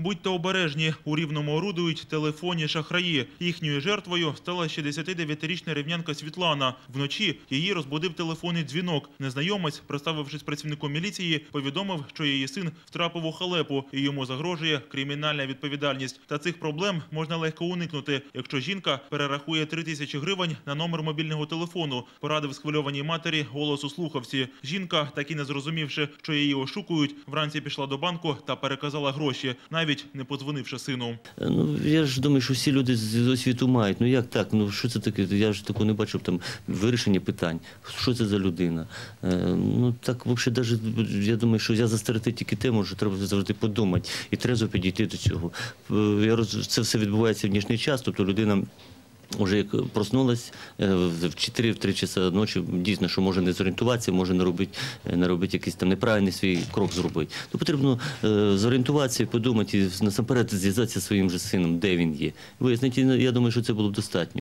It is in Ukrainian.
Будьте обережні, у Рівному орудують телефонні шахраї. Їхньою жертвою стала 69-річна рівнянка Світлана. Вночі її розбудив телефонний дзвінок. Незнайомець, представившись працівником міліції, повідомив, що її син втрапив у халепу і йому загрожує кримінальна відповідальність. Та цих проблем можна легко уникнути, якщо жінка перерахує 3 тисячі гривень на номер мобільного телефону. Порадив схвильованій матері голос у слухавці. Жінка, так і не зрозумівши, що її ошукують, вранці пішла до банку та переказала гроші, навіть не подзвонивши сину. Ну я ж думаю, що всі люди з освіту мають. Ну як так? Ну що це таке? Я ж такого не бачив там вирішення питань. Що це за людина? Е, ну так взагалі, даже я думаю, що я застерети тільки тему, що треба завжди подумати і треба підійти до цього. Е, Я роз... це все відбувається в нічний час, тобто людина. Уже як проснулась е, в 4-3 часа ночі, дійсно, що може не зорієнтуватися, може не робити, не робити якийсь там неправильний свій крок зробити. То потрібно е, зорієнтуватися, подумати і насамперед зв'язатися зі своїм же сином, де він є. Вияснити, я думаю, що це було б достатньо.